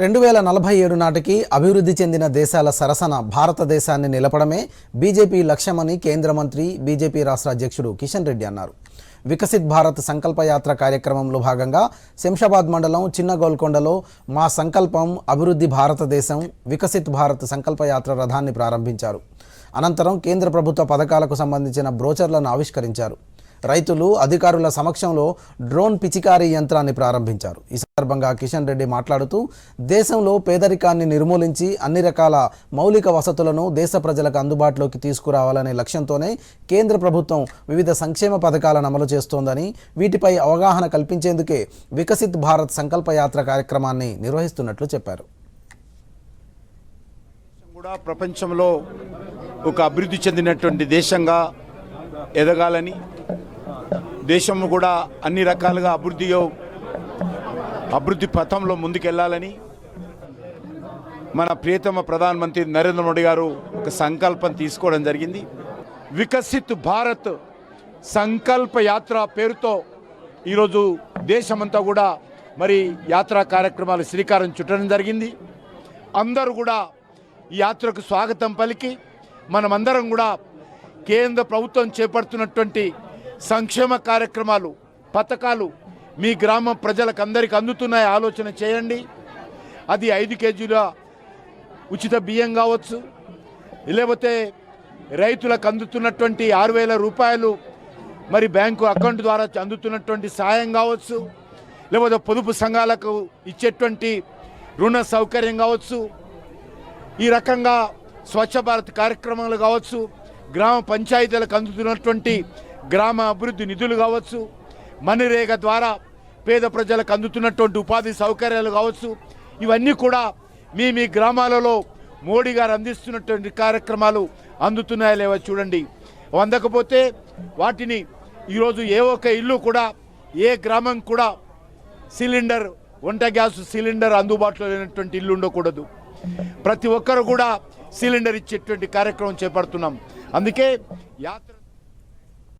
రెండు వేల నలభై ఏడు నాటికి అభివృద్ధి చెందిన దేశాల సరసన భారతదేశాన్ని నిలపడమే బీజేపీ లక్ష్యమని కేంద్ర మంత్రి బీజేపీ రాష్ట్ర అధ్యక్షుడు కిషన్ రెడ్డి అన్నారు. వికసిత్ భారత్ సంకల్పయాత్ర కార్యక్రమంలో భాగంగా శంషాబాద్ మండలం చిన్న గోల్కొండలో మా సంకల్పం అభివృద్ధి భారతదేశం వికసిత్ భారత్ సంకల్పయాత్ర రథాన్ని ప్రారంభించారు. అనంతరం కేంద్ర ప్రభుత్వ పథకాలకు సంబంధించిన బ్రోచర్లను ఆవిష్కరించారు. రైతులు అధికారుల సమక్షంలో డ్రోన్ పిచికారీ యంత్రాన్ని ప్రారంభించారు. ఈ సందర్భంగా కిషన్ రెడ్డి మాట్లాడుతూ దేశంలో పేదరికాన్ని నిర్మూలించి అన్ని రకాల మౌలిక వసతులను దేశ ప్రజలకు అందుబాటులోకి తీసుకురావాలనే లక్ష్యంతోనే కేంద్ర ప్రభుత్వం వివిధ సంక్షేమ పథకాలను అమలు చేస్తోందని వీటిపై అవగాహన కల్పించేందుకే వికసిత్ భారత్ సంకల్పయాత్ర కార్యక్రమాన్ని నిర్వహిస్తున్నట్లు చెప్పారు. కూడా ప్రపంచంలో ఒక అభివృద్ధి చెందినటువంటి దేశంగా ఎదగాలని దేశం కూడా అన్ని రకాలుగా అభివృద్ధి అభివృద్ధి పథంలో ముందుకెళ్ళాలని మన ప్రియతమ ప్రధానమంత్రి నరేంద్ర మోడీ గారు ఒక సంకల్పం తీసుకోవడం జరిగింది. వికసిత్ భారత్ సంకల్ప యాత్ర పేరుతో ఈరోజు దేశమంతా కూడా మరి యాత్రా కార్యక్రమాలు శ్రీకారం చుట్టడం జరిగింది. అందరూ కూడా ఈ యాత్రకు స్వాగతం పలికి మనమందరం కూడా కేంద్ర ప్రభుత్వం చేపడుతున్నటువంటి సంక్షేమ కార్యక్రమాలు పథకాలు మీ గ్రామ ప్రజలకు అందరికీ అందుతున్నాయి. ఆలోచన చేయండి. అది ఐదు కేజీల ఉచిత బియ్యం కావచ్చు లేకపోతే రైతులకు అందుతున్నటువంటి ఆరు వేల రూపాయలు మరి బ్యాంకు అకౌంట్ ద్వారా అందుతున్నటువంటి సాయం కావచ్చు లేకపోతే పొదుపు సంఘాలకు ఇచ్చేటువంటి రుణ సౌకర్యం కావచ్చు ఈ రకంగా స్వచ్ఛ భారత్ కార్యక్రమాలు కావచ్చు గ్రామ పంచాయతీలకు అందుతున్నటువంటి గ్రామ అభివృద్ధి నిధులు కావచ్చు మణిరేగ ద్వారా పేద ప్రజలకు అందుతున్నటువంటి ఉపాధి సౌకర్యాలు కావచ్చు ఇవన్నీ కూడా మీ మీ గ్రామాలలో మోడీ గారు అందిస్తున్నటువంటి కార్యక్రమాలు అందుతున్నాయా లేవో చూడండి. అందకపోతే వాటిని ఈరోజు ఏ ఒక్క ఇల్లు కూడా ఏ గ్రామం కూడా సిలిండర్ వంట గ్యాస్ సిలిండర్ అందుబాటులో లేనటువంటి ఇల్లు ఉండకూడదు. ప్రతి ఒక్కరు కూడా సిలిండర్ ఇచ్చేటువంటి కార్యక్రమం చేపడుతున్నాం. అందుకే యాత్ర